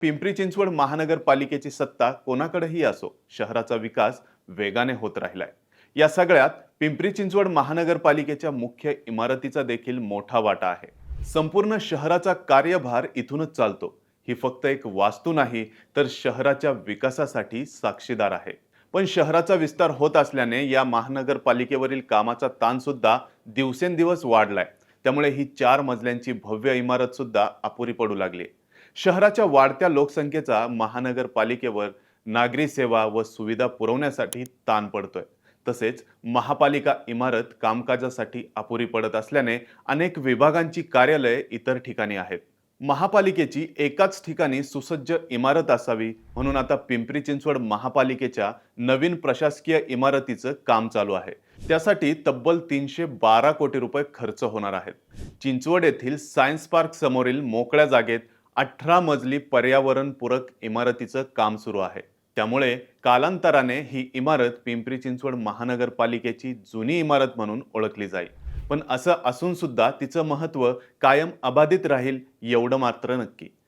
पिंपरी चिंचवड महानगरपालिकेची सत्ता कोणाकडेही असो शहराचा विकास वेगाने होत राहिलाय. या सगळ्यात पिंपरी चिंचवड महानगरपालिकेच्या मुख्य इमारतीचा देखील मोठा वाटा आहे. संपूर्ण शहराचा कार्यभार इथूनच चालतो. ही फक्त एक वास्तू नाही तर शहराच्या विकासासाठी साक्षीदार आहे. पण शहराचा विस्तार होत असल्याने या महानगरपालिकेवरील कामाचा ताण सुद्धा दिवसेंदिवस वाढलाय. त्यामुळे ही चार मजल्यांची भव्य इमारत सुद्धा अपुरी पडू लागली. शहराच्या वाढत्या लोकसंख्येचा महानगरपालिकेवर नागरी सेवा व सुविधा पुरवण्यासाठी ताण पडतोय. तसेच महापालिका इमारत कामकाजासाठी अपुरी पडत असल्याने अनेक विभागांची कार्यालये इतर ठिकाणी आहेत. महापालिकेची एकाच ठिकाणी सुसज्ज इमारत असावी म्हणून आता पिंपरी चिंचवड महापालिकेच्या नवीन प्रशासकीय इमारतीचं काम चालू आहे. त्यासाठी तब्बल तीनशे बारा कोटी रुपये खर्च होणार आहेत. चिंचवड येथील सायन्स पार्क समोरील मोकळ्या जागेत अठरा मजली पर्यावरणपूरक इमारतीचं काम सुरू आहे. त्यामुळे कालांतराने ही इमारत पिंपरी चिंचवड महानगरपालिकेची जुनी इमारत म्हणून ओळखली जाईल. पण असं असून सुद्धा तिचं महत्त्व कायम अबाधित राहील एवढं मात्र नक्की.